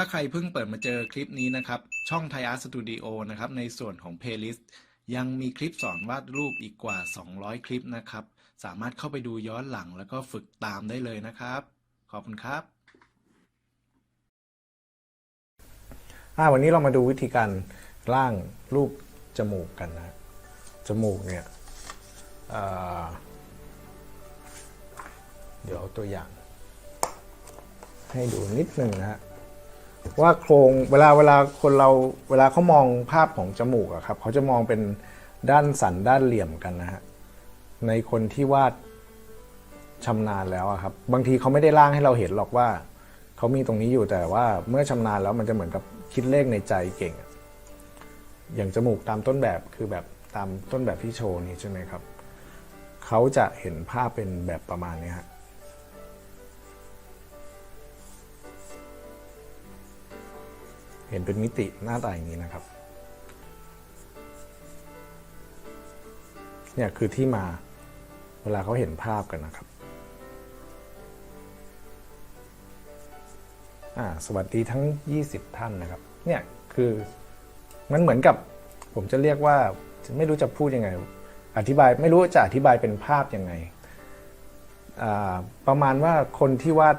ถ้าใครเพิ่งเปิดมาเจอคลิปนี้นะครับ ช่อง Thai Art Studio นะครับ ในส่วนของ Playlist ยังมีคลิปสอนวาดรูปอีกกว่า 200 คลิปนะครับ สามารถเข้าไปดูย้อนหลังแล้วก็ฝึกตามได้เลยนะครับ ขอบคุณครับวันนี้เรามาดูวิธีการร่างรูปจมูกกันนะจมูกเนี่ยเเดี๋ยวเอาตัวอย่าง ให้ดูนิดหนึ่งนะฮะ ว่าโครงเวลาเวลาคนเราเวลาเขามองภาพของจมูกอะครับเขาจะมองเป็นด้านสันด้านเหลี่ยมกันนะฮะในคนที่วาดชำนาญแล้วอะครับ บางทีเขาไม่ได้ร่างให้เราเห็นหรอกว่าเขามีตรงนี้อยู่แต่ว่าเมื่อชำนาญแล้วมันจะเหมือนกับคิดเลขในใจเก่ง อย่างจมูกตามต้นแบบคือแบบตามต้นแบบที่โชว์นี้ใช่ไหมครับเขาจะเห็นภาพเป็นแบบประมาณนี้ฮะ เห็นเป็นมิติหน้าตาอย่างนี้นะครับ เนี่ยคือที่มาเวลาเขาเห็นภาพกันนะครับอ่าสวัสดีทั้ง 20 ท่านนะครับ เนี่ยคือมันเหมือนกับผมจะเรียกว่าไม่รู้จะพูดยังไง อธิบายไม่รู้จะอธิบายเป็นภาพยังไง ประมาณว่าคนที่วาด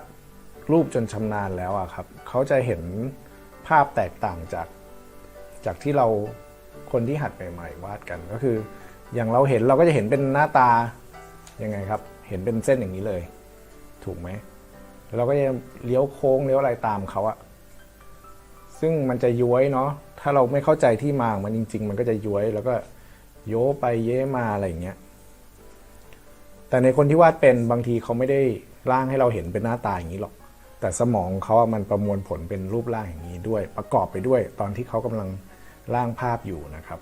รูปจนชำนาญแล้วอะครับเขาจะเห็น ภาพแตกต่างจากจากที่เราคนที่หัดใหม่ๆวาดกันก็คือ อย่างเราเห็นเราก็จะเห็นเป็นหน้าตายังไงครับ เห็นเป็นเส้นอย่างนี้เลย ถูกไหมเราก็จะเลี้ยวโค้งเลี้ยวอะไรตามเขาอะซึ่งมันจะย้วยเนาะถ้าเราไม่เข้าใจที่มาของมันจริง ๆ มันก็จะย้วยแล้วก็โยไปเย้มาอะไรอย่างเงี้ยแต่ในคนที่วาดเป็นบางทีเขาไม่ได้ร่างให้เราเห็นเป็นหน้าตาอย่างนี้หรอก แต่สมองเขาอะมันประมวลผลเป็นรูปร่างอย่างนี้ด้วย ประกอบไปด้วยตอนที่เขากำลังร่างภาพอยู่นะครับ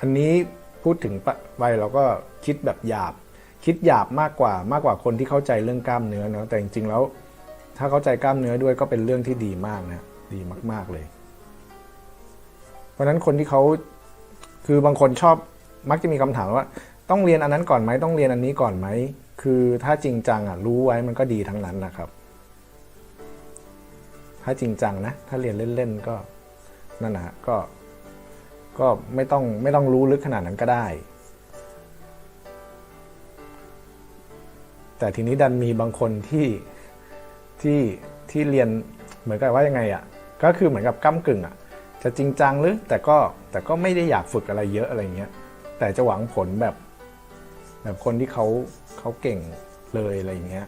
อันนี้พูดถึงไปเราก็คิดแบบหยาบ คิดหยาบมากกว่ามากกว่าคนที่เข้าใจเรื่องกล้ามเนื้อเนาะแต่จริงๆแล้ว ถ้าเข้าใจกล้ามเนื้อด้วยก็เป็นเรื่องที่ดีมากนะดีมาก ๆเลย เพราะฉะนั้นคนที่เขาคือบางคนชอบมักจะมีคำถามว่า ต้องเรียนอันนั้นก่อนไหมต้องเรียนอันนี้ก่อนไหม คือถ้าจริงจังอะรู้ไว้มันก็ดีทั้งนั้นนะครับ ถ้าจริงจังนะ ถ้าเรียนเล่นๆก็นั่นนะก็ก็ไม่ต้องไม่ต้องรู้ลึกขนาดนั้นก็ได้ แต่ทีนี้ดันมีบางคนที่ที่ที่เรียนเหมือนกับว่ายังไงอะ่ะก็คือเหมือนกับก้ากึ่งอะ่ะจะจริงจังหรือแต่ก็แต่ก็ไม่ได้อยากฝึกอะไรเยอะอะไรเงี้ยแต่จะหวังผลแบบ แบบคนที่เขาเขาเก่งเลยอะไรอย่างเงี้ย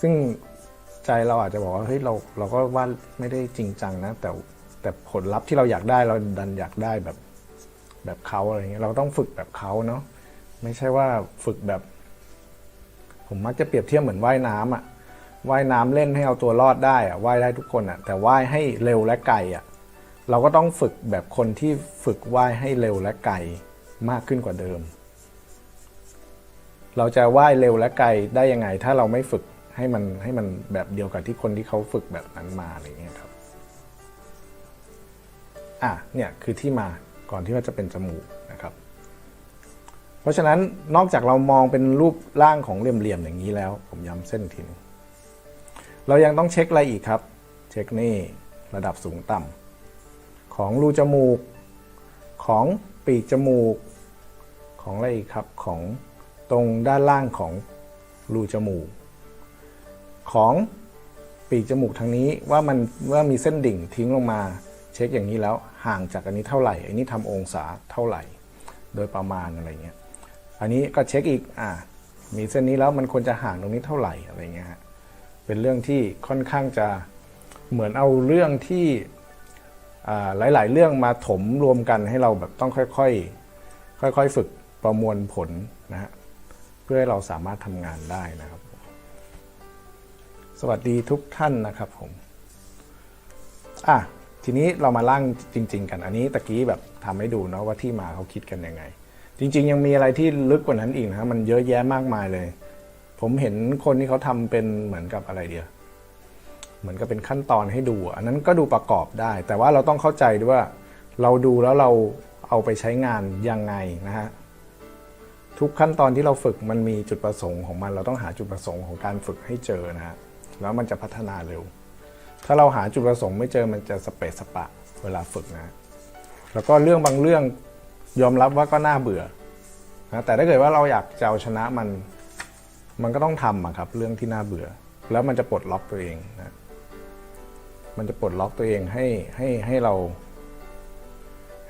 ซึ่งใจเราอาจจะบอกว่าเฮ้ยเราเราก็ว่าไม่ได้จริงจังนะ แต่แต่ผลลัพธ์ที่เราอยากได้เราดันอยากได้แบบแบบเขาอะไรเงี้ยเราต้องฝึกแบบเขาเนาะไม่ใช่ว่าฝึกแบบ ผมมักจะเปรียบเทียบเหมือนว่ายน้ำอะว่ายน้ำเล่นให้เอาตัวรอดได้อะว่ายได้ทุกคนอะแต่ว่ายให้เร็วและไกลอะเราก็ต้องฝึกแบบคนที่ฝึกว่ายให้เร็วและไกล มากขึ้นกว่าเดิม เราจะว่ายเร็วและไกลได้ยังไง ถ้าเราไม่ฝึกให้มันให้มันแบบเดียวกับที่คนที่เขาฝึกแบบนั้นมาอะไรเงี้ยครับอะเนี่ยคือที่มาก่อนที่ว่าจะเป็นจมูกนะครับ เพราะฉะนั้นนอกจากเรามองเป็นรูปร่างของเหลี่ยมๆอย่างนี้แล้ว ผมย้ำเส้นทีนึงเรายังต้องเช็คอะไรอีกครับ เช็คนี่ระดับสูงต่ำของรูจมูก ของปีกจมูก ของอะไรอีกครับของตรงด้านล่างของรูจมูก ของปีกจมูกทางนี้ว่ามันว่ามีเส้นดิ่งทิ้งลงมา เช็คอย่างนี้แล้วห่างจากอันนี้เท่าไหร่ อันนี้ทำองศาเท่าไหร่ โดยประมาณอะไรเงี้ยอันนี้ก็เช็คอีกอ่ามีเส้นนี้แล้วมันควรจะห่างตรงนี้เท่าไหร่อะไรเงี้ยฮะเป็นเรื่องที่ค่อนข้างจะเหมือนเอาเรื่องที่หลาย ๆ เรื่องมาถมรวมกันให้เราแบบต้องค่อย ๆ ค่อย ๆ ฝึก ประมวลผลนะฮะเพื่อให้เราสามารถทำงานได้นะครับ สวัสดีทุกท่านนะครับผมอะทีนี้เรามาล่างจริง ๆ กันอันนี้ตะกี้แบบทำให้ดูเนาะว่าที่มาเขาคิดกันยังไง จริง ๆ ยังมีอะไรที่ลึกกว่านั้นอีกนะมันเยอะแยะมากมายเลย ผมเห็นคนที่เขาทำเป็นเหมือนกับอะไรเดียวเหมือนกับเป็นขั้นตอนให้ดู อันนั้นก็ดูประกอบได้ แต่ว่าเราต้องเข้าใจด้วยว่าเราดูแล้วเราเอาไปใช้งานยังไงนะฮะ ทุกขั้นตอนที่เราฝึกมันมีจุดประสงค์ของมัน เราต้องหาจุดประสงค์ของการฝึกให้เจอนะฮะแล้วมันจะพัฒนาเร็ว ถ้าเราหาจุดประสงค์ไม่เจอมันจะสเปซสปะเวลาฝึกนะแล้วก็เรื่องบางเรื่องยอมรับว่าก็น่าเบื่อนะแต่ถ้าเกิดว่าเราอยากจะเอาชนะมันมันก็ต้องทำอะครับเรื่องที่น่าเบื่อ แล้วมันจะปลดล็อกตัวเองนะมันจะปลดล็อกตัวเองให้ให้ให้เรา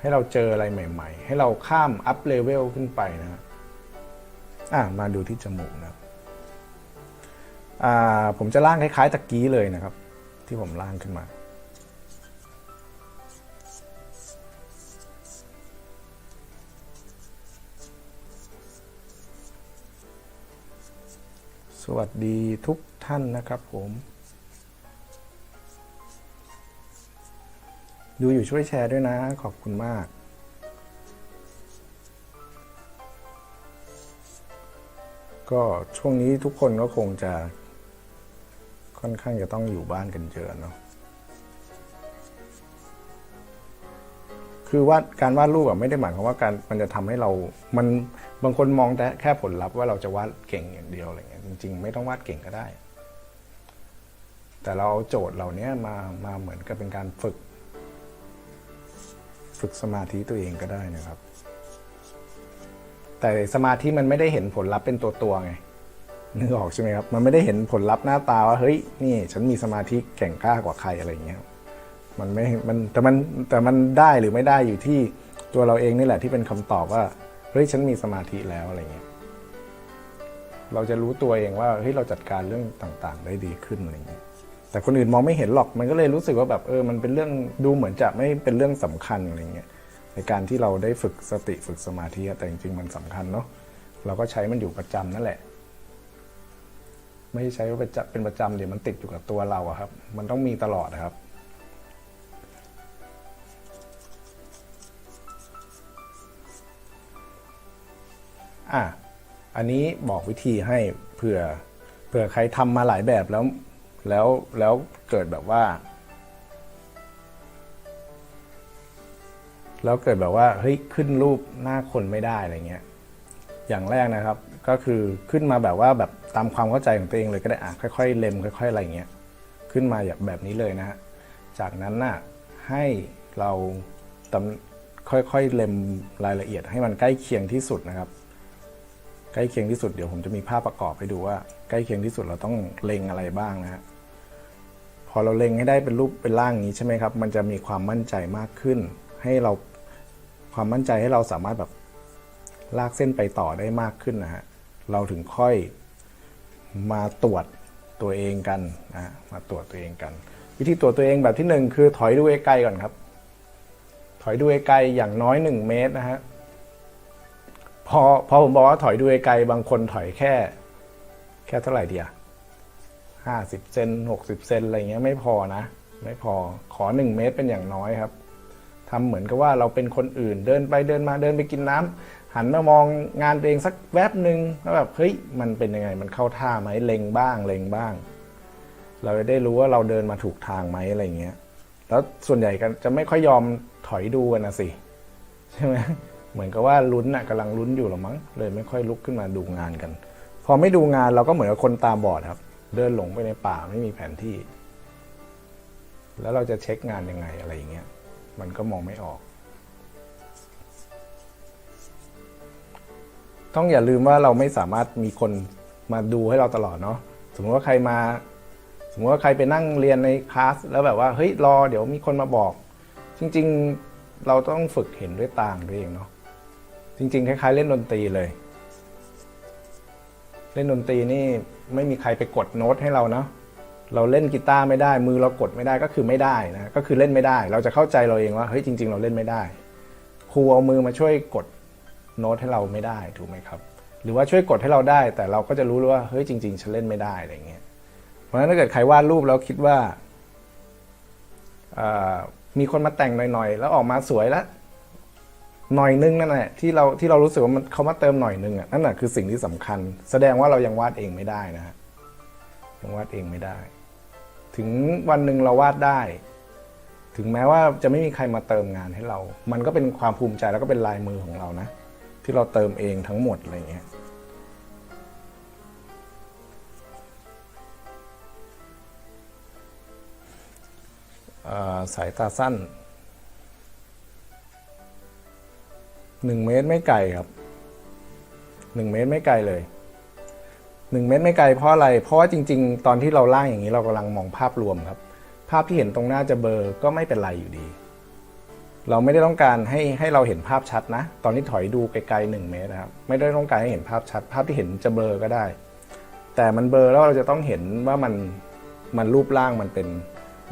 ให้เราเจออะไรใหม่ ๆ ให้เราข้ามอัพเลเวลขึ้นไปนะฮะ อะมาดูที่จมูกนะครับอ่าผมจะล่างคล้ายๆตะกี้เลยนะครับ ที่ผมล่างขึ้นมา สวัสดีทุกท่านนะครับผมดูอยู่ช่วยแชร์ด้วยนะ ขอบคุณมาก ก็ช่วงนี้ทุกคนก็คงจะค่อนข้างจะต้องอยู่บ้านกันเยอะเนาะคือวาดการวาดรูปอะไม่ได้หมายความว่าการมันจะทำให้เรา มันบางคนมองแต่แค่ผลลัพธ์ว่าเราจะวาดเก่งอย่างเดียวอะไรเงี้ยจริงๆ ไม่ต้องวาดเก่งก็ได้ แต่เราเอาโจทย์เหล่านี้มามาเหมือนกับเป็นการฝึก ฝึกสมาธิตัวเองก็ได้นะครับ แต่สมาธิมันไม่ได้เห็นผลลัพธ์เป็นตัวตัวไงนึกออกใช่ไหมครับ มันไม่ได้เห็นผลลัพธ์หน้าตาว่าเฮ้ยนี่ฉันมีสมาธิแข่งกล้ากว่าใครอะไรอย่างเงี้ยมันไม่มันแต่มันแต่มันได้หรือไม่ได้อยู่ที่ตัวเราเองนี่แหละที่เป็นคำตอบว่าเฮ้ยฉันมีสมาธิแล้วอะไรเงี้ยเราจะรู้ตัวเองว่าเฮ้ยเราจัดการเรื่องต่างๆ ได้ดีขึ้นอะไรเงี้ยแต่คนอื่นมองไม่เห็นหรอกมันก็เลยรู้สึกว่าแบบเออมันเป็นเรื่องดูเหมือนจะไม่เป็นเรื่องสำคัญอะไรเงี้ย การที่เราได้ฝึกสติฝึกสมาธิแต่จริงๆมันสำคัญเนาะเราก็ใช้มันอยู่ประจำนั่นแหละ ไม่ใช่ว่าประจำเป็นประจำเดี๋ยวมันติดอยู่กับตัวเราอะครับ มันต้องมีตลอดนะครับอะอันนี้บอกวิธีให้เผื่อเผื่อใครทำมาหลายแบบแล้วแล้วแล้วเกิดแบบว่า แล้วเกิดแบบว่าเฮ้ยขึ้นรูปหน้าคนไม่ได้อะไรเงี้ยอย่างแรกนะครับ ก็คือขึ้นมาแบบว่าแบบตามความเข้าใจของตัวเองเลยก็ได้อะค่อยๆ เล็มค่อยๆอะไรเงี้ยขึ้นมาอย่างแบบนี้เลยนะฮะจากนั้นน่ะให้เราตำค่อยๆเล็มรายละเอียด ให้มันใกล้เคียงที่สุดนะครับ ใกล้เคียงที่สุดเดี๋ยวผมจะมีภาพประกอบให้ดูว่า ใกล้เคียงที่สุดเราต้องเล็งอะไรบ้างนะฮะพอเราเล็งให้ได้เป็นรูปเป็นร่างอย่างนี้ใช่ไหมครับ มันจะมีความมั่นใจมากขึ้น ให้เรา ความมั่นใจให้เราสามารถแบบลากเส้นไปต่อได้มากขึ้นนะฮะ เราถึงค่อยมาตรวจตัวเองกันนะฮะมาตรวจตัวเองกัน วิธีตรวจตัวเองแบบที่หนึ่งคือถอยดูไกลก่อนครับ ถอยดูไกลอย่างน้อยหนึ่งเมตรนะฮะพอพอผมบอกว่าถอยดูไกลบางคนถอยแค่ แค่เท่าไหร่เดียห้าสิบเซนหกสิบเซนอะไรเงี้ยไม่พอนะ ไม่พอขอหนึ่งเมตรเป็นอย่างน้อยครับ ทำเหมือนกับว่าเราเป็นคนอื่น เดินไปเดินมาเดินไปกินน้ำหันมามองงานตัวเองสักแวบหนึ่งแล้วแบบเฮ้ยมันเป็นยังไงมันเข้าท่าไหมเล็งบ้างเล็งบ้าง เราจะได้รู้ว่าเราเดินมาถูกทางไหมอะไรเงี้ยแล้วส่วนใหญ่กันจะไม่ค่อยยอมถอยดูกันนะสิใช่ไหมเหมือนกับว่าลุ้นน่ะกำลังลุ้นอยู่หรอมั้งเลยไม่ค่อยลุกขึ้นมาดูงานกัน พอไม่ดูงานเราก็เหมือนกับคนตาบอดครับ เดินหลงไปในป่าไม่มีแผนที่ แล้วเราจะเช็คงานยังไงอะไรอย่างเงี้ย มันก็มองไม่ออก ต้องอย่าลืมว่าเราไม่สามารถมีคนมาดูให้เราตลอดเนาะสมมติว่าใครมา สมมติว่าใครไปนั่งเรียนในคลาสแล้วแบบว่าเฮ้ยรอเดี๋ยวมีคนมาบอก จริง ๆเราต้องฝึกเห็นด้วยตาของตัวเองเนาะจริง ๆ คล้ายๆ เล่นดนตรีเลย เล่นดนตรีนี่ไม่มีใครไปกดโน้ตให้เราเนาะ เราเล่นกีตาร์ไม่ได้มือเรากดไม่ได้ก็คือไม่ได้นะก็คือเล่นไม่ได้ เราจะเข้าใจเราเองว่าเฮ้ยจริง ๆ เราเล่นไม่ได้ครูเอามือมาช่วยกดโน้ตให้เราไม่ได้ถูกไหมครับ หรือว่าช่วยกดให้เราได้ แต่เราก็จะรู้เลยว่าเฮ้ยจริง ๆ ฉันเล่นไม่ได้อะไรเงี้ยเพราะฉะนั้นถ้าเกิดใครวาดรูปแล้วคิดว่ามีคนมาแต่งหน่อยๆ แล้วออกมาสวยแล้วหน่อยนึงนั่นแหละที่เราที่เรารู้สึกว่ามันเขามาเติมหน่อยนึงอะนั่นแหะคือสิ่งที่สำคัญ แสดงว่าเรายังวาดเองไม่ได้นะฮะยังวาดเองไม่ได้ ถึงวันหนึ่งเราวาดได้ ถึงแม้ว่าจะไม่มีใครมาเติมงานให้เรา มันก็เป็นความภูมิใจแล้วก็เป็นลายมือของเรานะ ที่เราเติมเองทั้งหมดอะไรเงี้ยสายตาสั้นหนึ่งเมตรไม่ไกลครับหนึ่งเมตรไม่ไกลเลย หนึ่งเมตรไม่ไกลเพราะอะไร เพราะว่าจริง ๆ ตอนที่เราล่างอย่างนี้เรากำลังมองภาพรวมครับ ภาพที่เห็นตรงหน้าจะเบอร์ก็ไม่เป็นไรอยู่ดี เราไม่ได้ต้องการให้ให้เราเห็นภาพชัดนะ ตอนที่ถอยดูไกลๆหนึ่งเมตรนะครับ ไม่ได้ต้องการให้เห็นภาพชัด ภาพที่เห็นจะเบลอก็ได้ แต่มันเบลอแล้วเราจะต้องเห็นว่ามันมันรูปร่างมันเป็น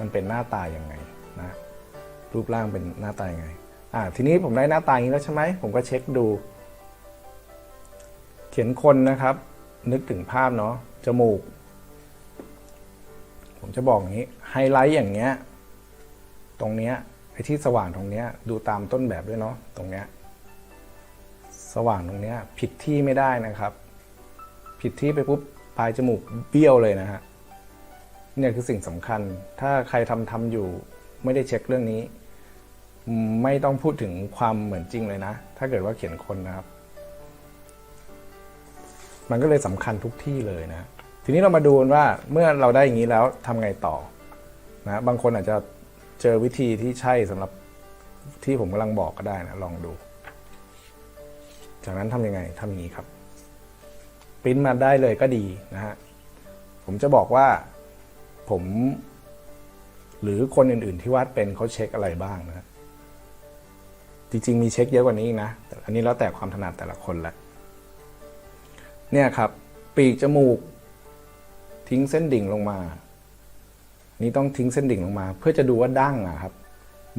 มันเป็นหน้าตายังไงนะรูปร่างเป็นหน้าตายังไงอ่าทีนี้ผมได้หน้าตาอย่างนี้แล้วใช่ไหมผมก็เช็คดู เขียนคนนะครับ นึกถึงภาพเนาะจมูก ผมจะบอกอย่างนี้ไฮไลท์อย่างเงี้ย ตรงเนี้ยไอ้ที่สว่างตรงเนี้ย ดูตามต้นแบบด้วยเนาะตรงเนี้ย สว่างตรงเนี้ย ผิดที่ไม่ได้นะครับ ผิดที่ไปปุ๊บปลายจมูกเบี้ยวเลยนะฮะเนี่ยคือสิ่งสำคัญ ถ้าใครทำทำอยู่ ไม่ได้เช็คเรื่องนี้ ไม่ต้องพูดถึงความเหมือนจริงเลยนะ ถ้าเกิดว่าเขียนคนนะครับ มันก็เลยสำคัญทุกที่เลยนะ ทีนี้เรามาดูว่าเมื่อเราได้อย่างนี้แล้วทำไงต่อนะบางคนอาจจะเจอวิธีที่ใช่สำหรับที่ผมกำลังบอกก็ได้นะลองดู จากนั้นทำยังไงทำอย่างนี้ครับปริ้นมาได้เลยก็ดีนะฮะผมจะบอกว่าผม หรือคนอื่น ๆ ที่วาดเป็นเขาเช็คอะไรบ้างนะจริง ๆ มีเช็คเยอะกว่านี้อีกนะแต่อันนี้แล้วแต่ความถนัดแต่ละคนแหละ เนี่ยครับ ปีกจมูก ทิ้งเส้นดิ่งลงมา นี่ต้องทิ้งเส้นดิ่งลงมา เพื่อจะดูว่าดั้งอะครับ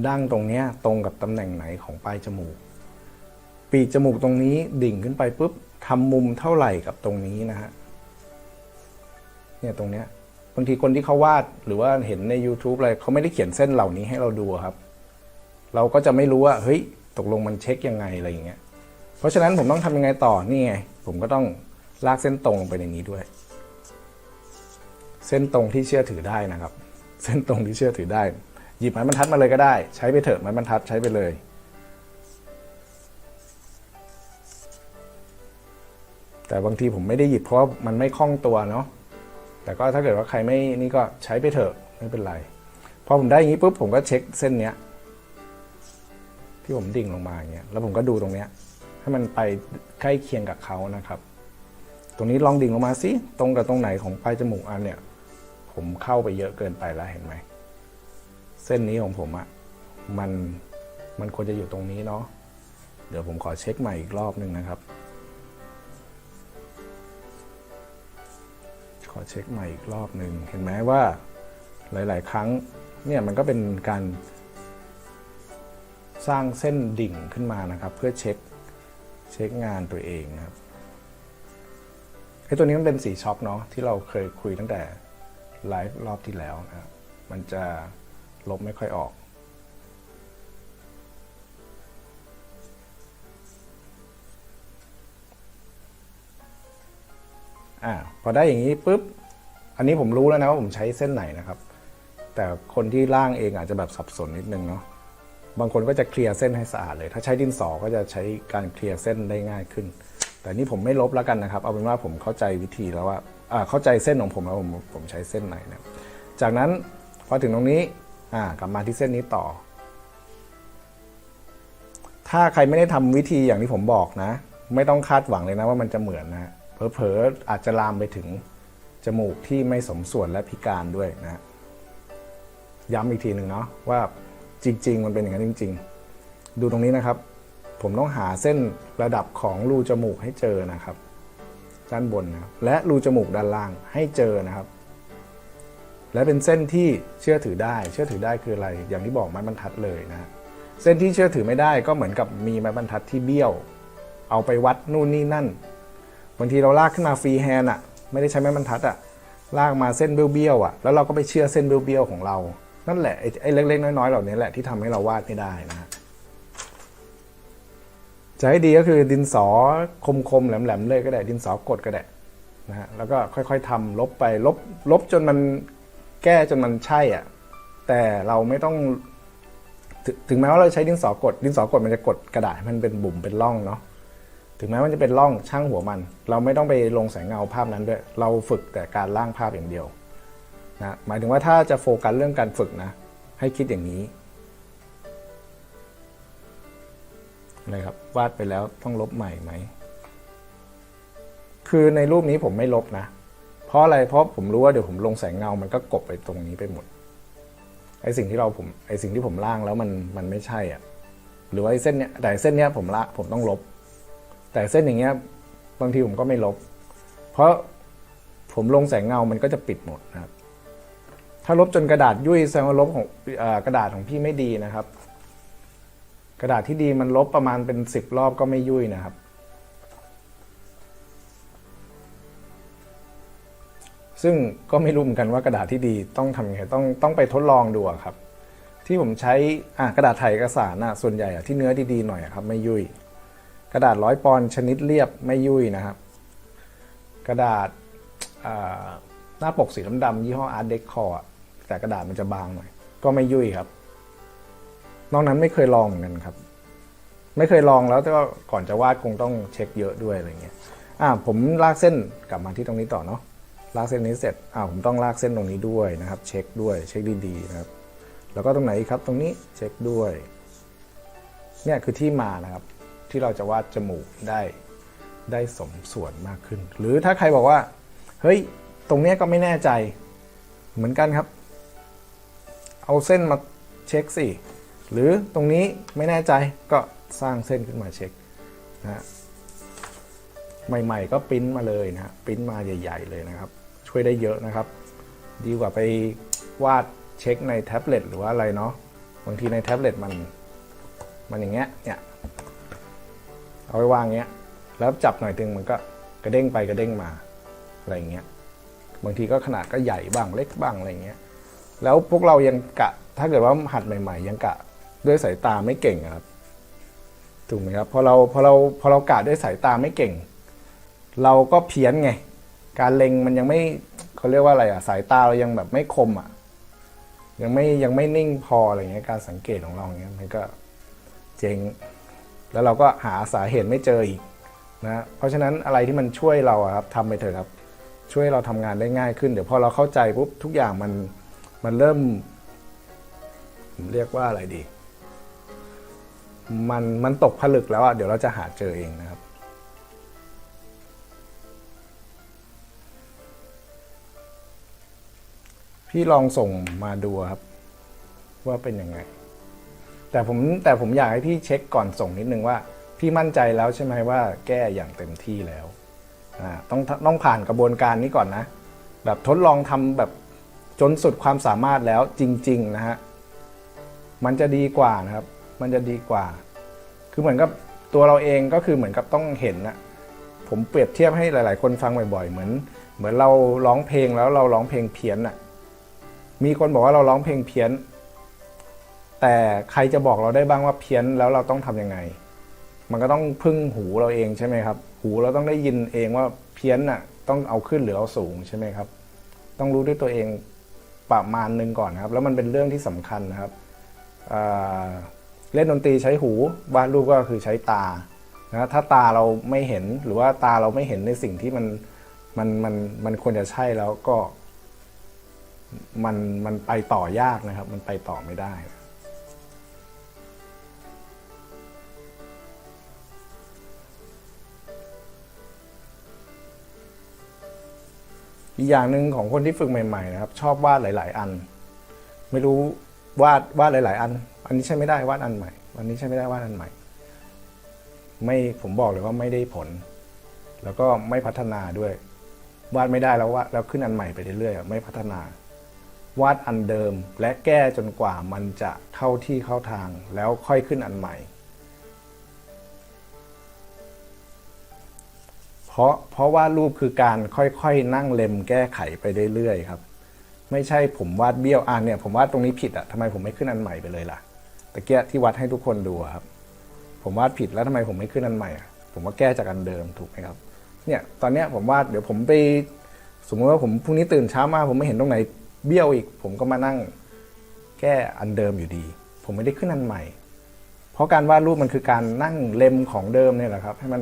ดั้งตรงเนี้ยตรงกับตำแหน่งไหนของปลายจมูก ปีกจมูกตรงนี้ดิ่งขึ้นไปปุ๊บทำมุมเท่าไหร่กับตรงนี้นะฮะเนี่ยตรงเนี้ยบางทีคนที่เขาวาดหรือว่าเห็นใน YouTube อะไรเขาไม่ได้เขียนเส้นเหล่านี้ให้เราดูครับ เราก็จะไม่รู้ว่าเฮ้ยตกลงมันเช็คยังไงอะไรอย่างเงี้ยเพราะฉะนั้นผมต้องทำยังไงต่อนี่ไงผมก็ต้อง ลากเส้นตรงลงไปในนี้ด้วย เส้นตรงที่เชื่อถือได้นะครับ เส้นตรงที่เชื่อถือได้ หยิบไม้บรรทัดมาเลยก็ได้ ใช้ไปเถอะไม้บรรทัดใช้ไปเลยแต่บางทีผมไม่ได้หยิบเพราะมันไม่คล่องตัวเนาะ แต่ก็ถ้าเกิดว่าใครไม่นี่ก็ใช้ไปเถอะไม่เป็นไร พอผมได้อย่างนี้ปุ๊บผมก็เช็คเส้นเนี้ยที่ผมดิ่งลงมาอย่างเงี้ย แล้วผมก็ดูตรงเนี้ยให้มันไปใกล้เคียงกับเขานะครับ ตรงนี้ลองดิ่งลงมาสิตรงกับตรงไหนของปลายจมูกอันเนี่ย ผมเข้าไปเยอะเกินไปแล้วเห็นไหม เส้นนี้ของผมอะมันมันควรจะอยู่ตรงนี้เนาะเดี๋ยวผมขอเช็คใหม่อีกรอบหนึ่งนะครับ ขอเช็คใหม่อีกรอบหนึ่งเห็นไหมว่าหลาย ๆ ครั้งเนี่ยมันก็เป็นการสร้างเส้นดิ่งขึ้นมานะครับ เพื่อเช็คเช็คงานตัวเองนะครับ ไอ้ตัวนี้มันเป็นสีช็อคเนาะที่เราเคยคุยตั้งแต่ไลฟ์รอบที่แล้วนะครับมันจะลบไม่ค่อยออก อ่าพอได้อย่างนี้ปุ๊บ อันนี้ผมรู้แล้วนะว่าผมใช้เส้นไหนนะครับ แต่คนที่ล่างเองอาจจะแบบสับสนนิดนึงเนาะบางคนก็จะเคลียร์เส้นให้สะอาดเลย ถ้าใช้ดินสอก็จะใช้การเคลียร์เส้นได้ง่ายขึ้น แต่นี่ผมไม่ลบแล้วกันนะครับ เอาเป็นว่าผมเข้าใจวิธีแล้วว่าอ่าเข้าใจเส้นของผมแล้วผมผมใช้เส้นไหนนะจากนั้นพอถึงตรงนี้อ่ากลับมาที่เส้นนี้ต่อ ถ้าใครไม่ได้ทำวิธีอย่างที่ผมบอกนะ ไม่ต้องคาดหวังเลยนะว่ามันจะเหมือนนะเผลอๆอาจจะลามไปถึงจมูกที่ไม่สมส่วนและพิการด้วยนะย้ำอีกทีหนึ่งเนาะว่าจริง ๆ มันเป็นอย่างนั้นจริง ๆ ดูตรงนี้นะครับ ผมต้องหาเส้นระดับของรูจมูกให้เจอนะครับ ด้านบนนะครับและรูจมูกด้านล่างให้เจอนะครับ และเป็นเส้นที่เชื่อถือได้ เชื่อถือได้คืออะไร อย่างที่บอกไม้บรรทัดเลยนะ เส้นที่เชื่อถือไม่ได้ก็เหมือนกับมีไม้บรรทัดที่เบี้ยว เอาไปวัดนู่นนี่นั่น บางทีเราลากขึ้นมาฟรีแฮนด์อะไม่ได้ใช้ไม้บรรทัดอะลากมาเส้นเบี้ยวๆอะแล้วเราก็ไปเชื่อเส้นเบี้ยวๆของเรา นั่นแหละไอ้เล็กๆน้อยๆเหล่านี้แหละที่ทำให้เราวาดไม่ได้นะฮะ จะให้ดีก็คือดินสอคมๆแหลมๆเลยก็ได้ ดินสอกดก็ได้นะฮะแล้วก็ค่อยๆทำลบไปลบลบจนมันแก้จนมันใช่อะแต่เราไม่ต้องถึงถึงแม้ว่าเราใช้ดินสอกด ดินสอกดมันจะกดกระดาษมันเป็นบุ่มเป็นร่องเนาะถึงแม้มันจะเป็นร่องช่างหัวมัน เราไม่ต้องไปลงแสงเงาภาพนั้นด้วย เราฝึกแต่การร่างภาพอย่างเดียวนะหมายถึงว่าถ้าจะโฟกัสเรื่องการฝึกนะ ให้คิดอย่างนี้ นะครับ วาดไปแล้วต้องลบใหม่ไหม คือในรูปนี้ผมไม่ลบนะ เพราะอะไร เพราะผมรู้ว่าเดี๋ยวผมลงแสงเงา มันก็กบไปตรงนี้ไปหมด ไอสิ่งที่เราผม ไอสิ่งที่ผมล่างแล้วมัน มันไม่ใช่อะ หรือว่าไอเส้นเนี้ย แต่เส้นเนี้ยผมละ ผมต้องลบ แต่เส้นอย่างเงี้ย บางทีผมก็ไม่ลบ เพราะผมลงแสงเงา มันก็จะปิดหมดนะครับถ้าลบจนกระดาษยุ่ยแสดงว่าลบของอกระดาษของพี่ไม่ดีนะครับ กระดาษที่ดีมันลบประมาณเป็นสิบรอบก็ไม่ยุ่ยนะครับ ซึ่งก็ไม่รู้เหมือนกันว่ากระดาษที่ดีต้องทำยังไงต้องต้องไปทดลองดูครับ ที่ผมใช้อะกระดาษถ่ายเอกสารน่ะส่วนใหญ่อะที่เนื้อดีๆหน่อยครับไม่ยุ่ยกระดาษร้อยปอนชนิดเรียบไม่ยุ่ยนะครับ กระดาษหน้าปกสีดำๆยี่ห้อ Art Decor อะแต่กระดาษมันจะบางหน่อยก็ไม่ยุ่ยครับ นอกนั้นไม่เคยลองเหมือนกันครับ ไม่เคยลองแล้วแต่ว่าก่อนจะวาดคงต้องเช็คเยอะด้วยอะไรเงี้ยอ่าผมลากเส้นกลับมาที่ตรงนี้ต่อเนาะลากเส้นนี้เสร็จอ่าผมต้องลากเส้นตรงนี้ด้วยนะครับ เช็คด้วยเช็คดีๆนะครับ แล้วก็ตรงไหนครับตรงนี้เช็คด้วยเนี่ยคือที่มานะครับที่เราจะวาดจมูกได้ได้สมส่วนมากขึ้น หรือถ้าใครบอกว่า เฮ้ย ตรงเนี้ยก็ไม่แน่ใจเหมือนกันครับ เอาเส้นมาเช็คสิ หรือตรงนี้ไม่แน่ใจก็สร้างเส้นขึ้นมาเช็คนะใหม่ๆก็ปริ้นมาเลยนะฮะปริ้นมาใหญ่ ๆ เลยนะครับ ช่วยได้เยอะนะครับ ดีกว่าไปวาดเช็คในแท็บเล็ตหรือว่าอะไรเนาะบางทีในแท็บเล็ตมันมันอย่างเงี้ยเนี่ยเอาไว้วางเงี้ยแล้วจับหน่อยตึงมันก็กระเด้งไปกระเด้งมาอะไรเงี้ยบางทีก็ขนาดก็ใหญ่บ้างเล็กบ้างอะไรเงี้ยแล้วพวกเรายังกะถ้าเกิดว่าหัดใหม่ ๆ ยังกะ ด้วยสายตาไม่เก่งครับถูกไหมครับพอเราพอเราพอเรากะด้วยสายตาไม่เก่ง เราก็เพี้ยนไง การเล็งมันยังไม่เขาเรียกว่าอะไรอะสายตาเรายังแบบไม่คมอะยังไม่ยังไม่นิ่งพออะไรเงี้ยการสังเกตของเราเงี้ยมันก็เจ๊งแล้วเราก็หาสาเหตุไม่เจออีกนะเพราะฉะนั้นอะไรที่มันช่วยเราครับทำไปเถอะครับ ช่วยเราทำงานได้ง่ายขึ้น เดี๋ยวพอเราเข้าใจปุ๊บทุกอย่างมันมันเริ่มเรียกว่าอะไรดี มันมันตกผลึกแล้วอะเดี๋ยวเราจะหาเจอเองนะครับ พี่ลองส่งมาดูครับ ว่าเป็นยังไง แต่ผมแต่ผมอยากให้พี่เช็คก่อนส่งนิดนึงว่า พี่มั่นใจแล้วใช่ไหมว่าแก้อย่างเต็มที่แล้วต้องต้องผ่านกระบวนการนี้ก่อนนะ แบบทดลองทำแบบจนสุดความสามารถแล้วจริง ๆ นะฮะ มันจะดีกว่านะครับ มันจะดีกว่า คือเหมือนกับตัวเราเองก็คือเหมือนกับต้องเห็นนะผมเปรียบเทียบให้หลาย ๆ คนฟังบ่อย ๆ เหมือน เหมือนเราร้องเพลงแล้วเราร้องเพลงเพี้ยนน่ะมีคนบอกว่าเราร้องเพลงเพี้ยน แต่ใครจะบอกเราได้บ้างว่าเพี้ยนแล้วเราต้องทำยังไง มันก็ต้องพึ่งหูเราเองใช่ไหมครับ หูเราต้องได้ยินเองว่าเพี้ยนน่ะต้องเอาขึ้นหรือเอาสูงใช่ไหมครับ ต้องรู้ด้วยตัวเองประมาณหนึ่งก่อนครับ แล้วมันเป็นเรื่องที่สำคัญนะครับอ่า เล่นดนตรีใช้หูวาดรูปก็คือใช้ตานะถ้าตาเราไม่เห็นหรือว่าตาเราไม่เห็นในสิ่งที่มันมันมันมันควรจะใช่แล้วก็ มันมันไปต่อยากนะครับ มันไปต่อไม่ได้อีกอย่างหนึ่งของคนที่ฝึกใหม่ๆนะครับ ชอบวาดหลาย ๆ อัน ไม่รู้วาดวาดหลาย ๆ อัน อันนี้ใช้ไม่ได้วาดอันใหม่อันนี้ใช้ไม่ได้วาดอันใหม่ ไม่ผมบอกเลยว่าไม่ได้ผล แล้วก็ไม่พัฒนาด้วย วาดไม่ได้แล้วว่าแล้วขึ้นอันใหม่ไปเรื่อยๆไม่พัฒนา วาดอันเดิมและแก้จนกว่ามันจะเข้าที่เข้าทาง แล้วค่อยขึ้นอันใหม่ เพราะเพราะว่ารูปคือการค่อยๆนั่งเล็มแก้ไขไปเรื่อยๆครับไม่ใช่ผมวาดเบี้ยวอ่านเนี่ยผมวาดตรงนี้ผิดอะทำไมผมไม่ขึ้นอันใหม่ไปเลยล่ะ ตะเกียที่วัดให้ทุกคนดูครับ ผมวาดผิดแล้วทำไมผมไม่ขึ้นอันใหม่อะผมว่าแก้จากอันเดิมถูกไหมครับ เนี่ยตอนเนี้ยผมวาดเดี๋ยวผมไป สมมติว่าผมพรุ่งนี้ตื่นเช้ามาผมไม่เห็นตรงไหนเบี้ยวอีก ผมก็มานั่งแก้อันเดิมอยู่ดี ผมไม่ได้ขึ้นอันใหม่ เพราะการวาดรูปมันคือการนั่งเล็มของเดิมเนี่ยแหละครับ ให้มัน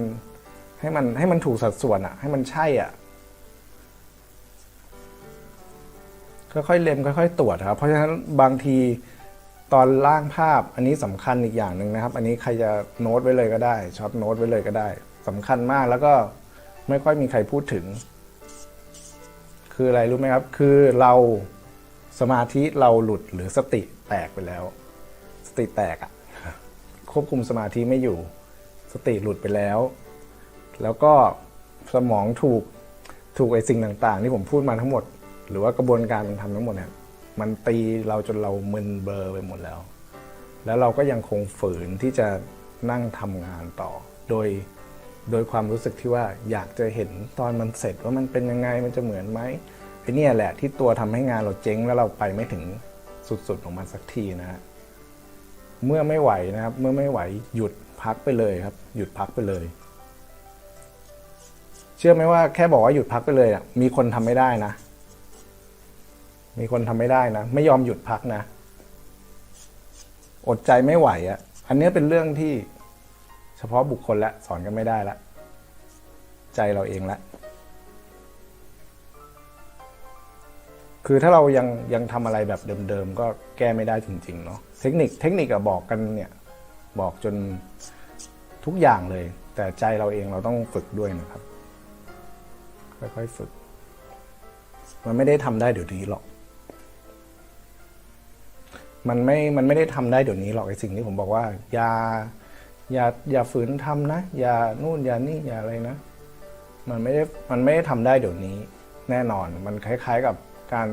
ให้มันให้มันถูกสัดส่วนอะให้มันใช่อะค่อยๆเล็มค่อยๆตรวจครับ เพราะฉะนั้นบางที ตอนล่างภาพอันนี้สำคัญอีกอย่างหนึ่งนะครับ อันนี้ใครจะโน้ตไว้เลยก็ได้ช็อตโน้ตไว้เลยก็ได้สำคัญมากแล้วก็ไม่ค่อยมีใครพูดถึง คืออะไรรู้ไหมครับ คือเราสมาธิเราหลุดหรือสติแตกไปแล้ว สติแตกอะควบคุมสมาธิไม่อยู่ สติหลุดไปแล้ว แล้วก็สมองถูกถูกไอ้สิ่งต่าง ๆ ที่ผมพูดมาทั้งหมด หรือว่ากระบวนการมันทำทั้งหมดเนี่ย มันตีเราจนเรามึนเบอร์ไปหมดแล้ว แล้วเราก็ยังคงฝืนที่จะนั่งทำงานต่อ โดยโดยความรู้สึกที่ว่าอยากจะเห็นตอนมันเสร็จว่ามันเป็นยังไงมันจะเหมือนไหมไอ้เนี่ยแหละที่ตัวทำให้งานเราเจ๊งแล้วเราไปไม่ถึงสุดๆของมันสักทีนะฮะเมื่อไม่ไหวนะครับ เมื่อไม่ไหวหยุดพักไปเลยครับ หยุดพักไปเลย เชื่อไหมว่าแค่บอกว่าหยุดพักไปเลยอะมีคนทำไม่ได้นะ มีคนทำไม่ได้นะ ไม่ยอมหยุดพักนะ อดใจไม่ไหวอะ่ะ อันเนี้ยเป็นเรื่องที่เฉพาะบุคคลละสอนกันไม่ได้ละ ใจเราเองละ คือถ้าเรายังยังทำอะไรแบบเดิมๆ ก็แก้ไม่ได้จริงๆเนาะเทคนิคเทคนิคอะบอกกันเนี่ย บอกจนทุกอย่างเลย แต่ใจเราเองเราต้องฝึกด้วยนะครับ ค่อยๆฝึก มันไม่ได้ทำได้เดี๋ยวนี้หรอก มันไม่ มันไม่ได้ทำได้เดี๋ยวนี้หรอกไอ้สิ่งที่ผมบอกว่า อย่า อย่า อย่าฝืนทำนะ อย่านู่นอย่านี่อย่าอะไรนะ มันไม่ได้ มันไม่ได้ทำได้เดี๋ยวนี้ แน่นอน มันคล้าย ๆกับการ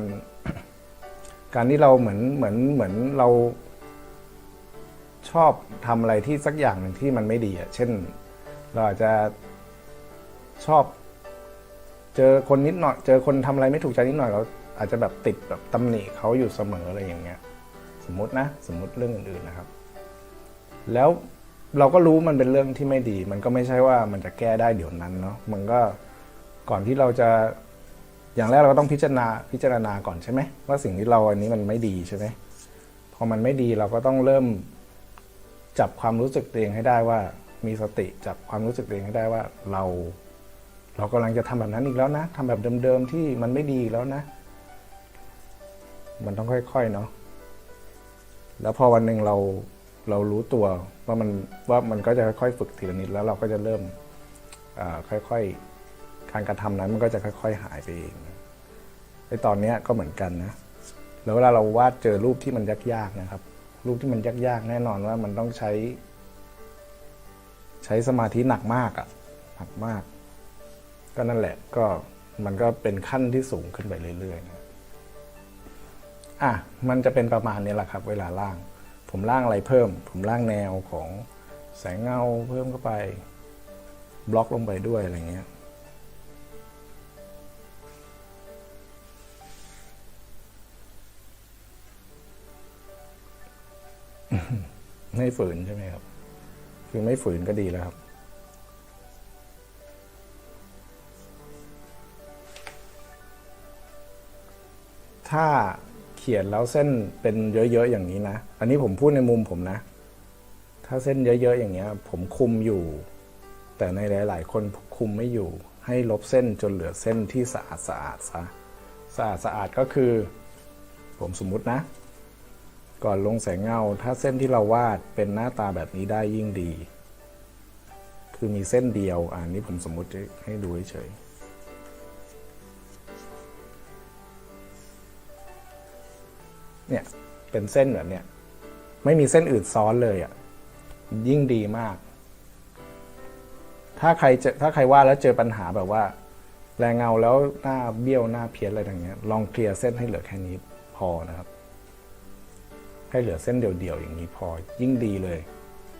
การที่เราเหมือน เหมือน เหมือนเรา ชอบทำอะไรที่สักอย่างหนึ่งที่มันไม่ดีอะเช่น เราอาจจะชอบ เจอคนนิดหน่อย เจอคนทำอะไรไม่ถูกใจนิดหน่อยเราอาจจะแบบติดแบบตำหนิเขาอยู่เสมออะไรอย่างเงี้ย สมมตินะสมมติเรื่องอื่นๆนะครับ แล้วเราก็รู้มันเป็นเรื่องที่ไม่ดี มันก็ไม่ใช่ว่ามันจะแก้ได้เดี๋ยวนั้นเนาะมันก็ก่อนที่เราจะอย่างแรกเราก็ต้องพิจารณาพิจารณาก่อนใช่ไหมว่าสิ่งที่เราอันนี้มันไม่ดีใช่ไหมพอมันไม่ดีเราก็ต้องเริ่มจับความรู้สึกตัวเองให้ได้ว่า มีสติจับความรู้สึกตัวเองให้ได้ว่าเรา เรากำลังจะทำแบบนั้นอีกแล้วนะทำแบบเดิมๆที่มันไม่ดีอีกแล้วนะ มันต้องค่อยๆเนาะ แล้วพอวันหนึ่งเราเรารู้ตัวว่ามันว่ามันก็จะค่อยๆฝึกทีละนิดแล้วเราก็จะเริ่มค่อยๆการกระทำนั้นมันก็จะค่อย ๆ หายไปเองไอตอนเนี้ยก็เหมือนกันนะแล้วเวลาเราวาดเจอรูปที่มันยากๆนะครับ รูปที่มันยากๆ แน่นอนว่ามันต้องใช้ ใช้สมาธิหนักมากอะหนักมาก ก็นั่นแหละก็มันก็เป็นขั้นที่สูงขึ้นไปเรื่อยๆนะ อะมันจะเป็นประมาณนี้แหละครับ เวลาล่าง ผมล่างอะไรเพิ่ม ผมล่างแนวของแสงเงาเพิ่มเข้าไป บล็อกลงไปด้วยอะไรเงี้ยไม่ฝืนใช่ไหมครับ คือไม่ฝืนก็ดีแล้วครับ ถ้า ขียนแล้วเส้นเป็นเยอะๆอย่างนี้นะ อันนี้ผมพูดในมุมผมนะ ถ้าเส้นเยอะๆอย่างเงี้ย ผมคุมอยู่ แต่ในหลาย ๆ คนคุมไม่อยู่ ให้ลบเส้นจนเหลือเส้นที่สะอาดสะอาดซะสะอาดสะอาดก็คือ ผมสมมุตินะ ก่อนลงแสงเงา ถ้าเส้นที่เราวาดเป็นหน้าตาแบบนี้ได้ยิ่งดี คือมีเส้นเดียว อันนี้ผมสมมุติให้ดูเฉยๆ เนี่ยเป็นเส้นแบบเนี้ยไม่มีเส้นอื่นซ้อนเลยอะ่ะยิ่งดีมาก ถ้าใครจอถ้าใครว่าแล้วเจอปัญหาแบบว่า แรงเงาแล้วหน้าเบี้ยวหน้าเพี้ยนอะไรอย่างเงี้ย ลองเคลียร์เส้นให้เหลือแค่นี้พอนะครับ ให้เหลือเส้นเดี่ยวๆอย่างนี้พอยิ่งดีเลย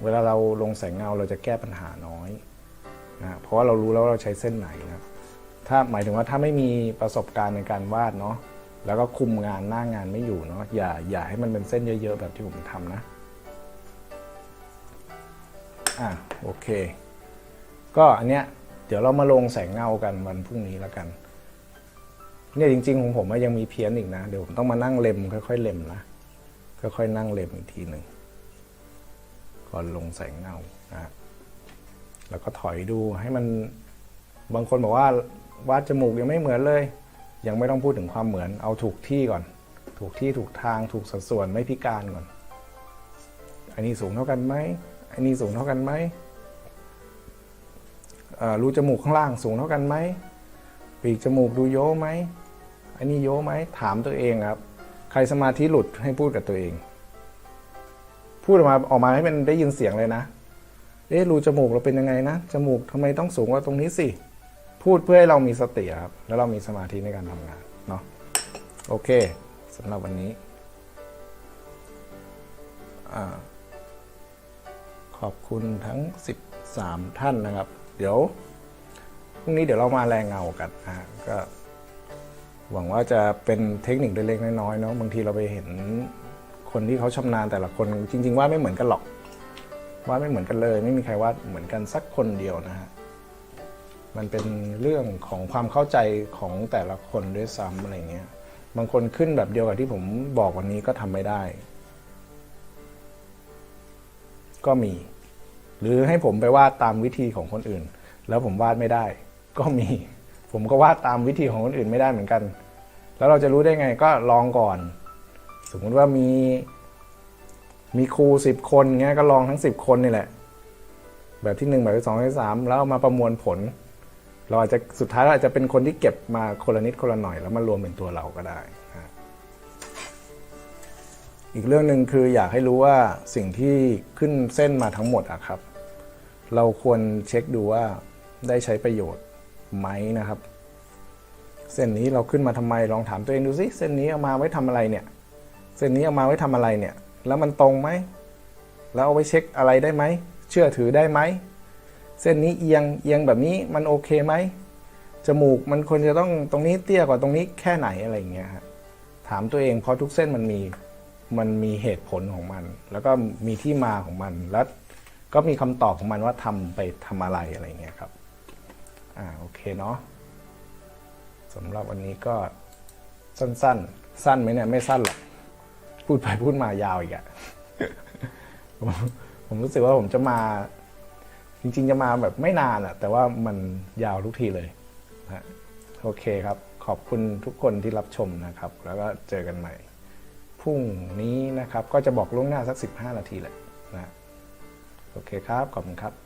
เวลาเราลงแสงเงาเราจะแก้ปัญหาน้อยนะเพราะว่าเรารู้แล้วเราใช้เส้นไหนนะถ้าหมายถึงว่าถ้าไม่มีประสบการณ์ในการวาดเนาะ แล้วก็คุมงานหน้างานไม่อยู่เนาะอย่าอย่าให้มันเป็นเส้นเยอะๆ แบบที่ผมทำนะ อะโอเค ก็อันเนี้ยเดี๋ยวเรามาลงแสงเงากันวันพรุ่งนี้แล้วกันเนี่ยจริงๆของผมยังมีเพี้ยนอีกนะ เดี๋ยวผมต้องมานั่งเล็มค่อยๆเล็มนะค่อยๆนั่งเล็มอีกทีหนึ่งก่อนลงแสงเงานะแล้วก็ถอยดูให้มันบางคนบอกว่าวาดจมูกยังไม่เหมือนเลย ยังไม่ต้องพูดถึงความเหมือน เอาถูกที่ก่อน ถูกที่ถูกทางถูกสัดส่วนไม่พิการก่อน อันนี้สูงเท่ากันไหมอันนี้สูงเท่ากันไหมรูจมูกข้างล่างสูงเท่ากันไหมปีกจมูกดูโย้ไหมอันนี้โย้ไหมถามตัวเองครับ ใครสมาธิหลุดให้พูดกับตัวเอง พูดออกมาออกมาให้มันได้ยินเสียงเลยนะ เอ๊ะรูจมูกเราเป็นยังไงนะ จมูกทำไมต้องสูงกว่าตรงนี้สิ พูดเพื่อให้เรามีสติครับ แล้วเรามีสมาธิในการทำงานเนาะโอเคสำหรับวันนี้ขอบคุณทั้ง 13 ท่านนะครับ เดี๋ยวพรุ่งนี้เดี๋ยวเรามาแรงเงากันนะฮะก็หวังว่าจะเป็นเทคนิคเล็กๆน้อยๆเนาะบางทีเราไปเห็นคนที่เขาชำนาญแต่ละคนจริง ๆ ว่าไม่เหมือนกันหรอก ว่าไม่เหมือนกันเลย ไม่มีใครวาดเหมือนกันสักคนเดียวนะฮะ มันเป็นเรื่องของความเข้าใจของแต่ละคนด้วยซ้ำอะไรเงี้ยบางคนขึ้นแบบเดียวกับที่ผมบอกวันนี้ก็ทำไม่ได้ ก็มี หรือให้ผมไปวาดตามวิธีของคนอื่น แล้วผมวาดไม่ได้ ก็มี ผมก็วาดตามวิธีของคนอื่นไม่ได้เหมือนกัน แล้วเราจะรู้ได้ไงก็ลองก่อน สมมติว่ามี มีครูสิบคนเงี้ยก็ลองทั้งสิบคนนี่แหละ แบบที่หนึ่งแบบที่สองแบบที่สามแล้วมาประมวลผล เราอาจจะสุดท้ายเราอาจจะเป็นคนที่เก็บมาคนละนิดคนละหน่อยแล้วมารวมเป็นตัวเราก็ได้อีกเรื่องหนึ่งคืออยากให้รู้ว่าสิ่งที่ขึ้นเส้นมาทั้งหมดอะครับ เราควรเช็คดูว่าได้ใช้ประโยชน์ไหมนะครับ เส้นนี้เราขึ้นมาทำไมลองถามตัวเองดูสิเส้นนี้เอามาไว้ทำอะไรเนี่ย เส้นนี้เอามาไว้ทำอะไรเนี่ย แล้วมันตรงไหมแล้วเอาไว้เช็คอะไรได้ไหมเชื่อถือได้ไหม เส้นนี้เอียงเอียงแบบนี้มันโอเคไหมจมูกมันควรจะต้องตรงนี้เตี้ยกว่าตรงนี้แค่ไหนอะไรอย่างเงี้ยฮะถามตัวเองเพราะทุกเส้นมันมีมันมีเหตุผลของมัน แล้วก็มีที่มาของมันแล้วก็มีคำตอบของมันว่าทำไปทำอะไรอะไรเงี้ยครับอ่าโอเคเนาะสำหรับวันนี้ก็สั้นๆ สั้นไหมเนี่ยไม่สั้นหรอกพูดไปพูดมายาวอีกอะผมผมรู้สึกว่าผมจะมา จริงๆจะมาแบบไม่นานอะแต่ว่ามันยาวทุกทีเลยนะฮะโอเคครับ ขอบคุณทุกคนที่รับชมนะครับ แล้วก็เจอกันใหม่พรุ่งนี้นะครับ ก็จะบอกล่วงหน้าสัก 15 นาทีแหละนะโอเคครับ ขอบคุณครับ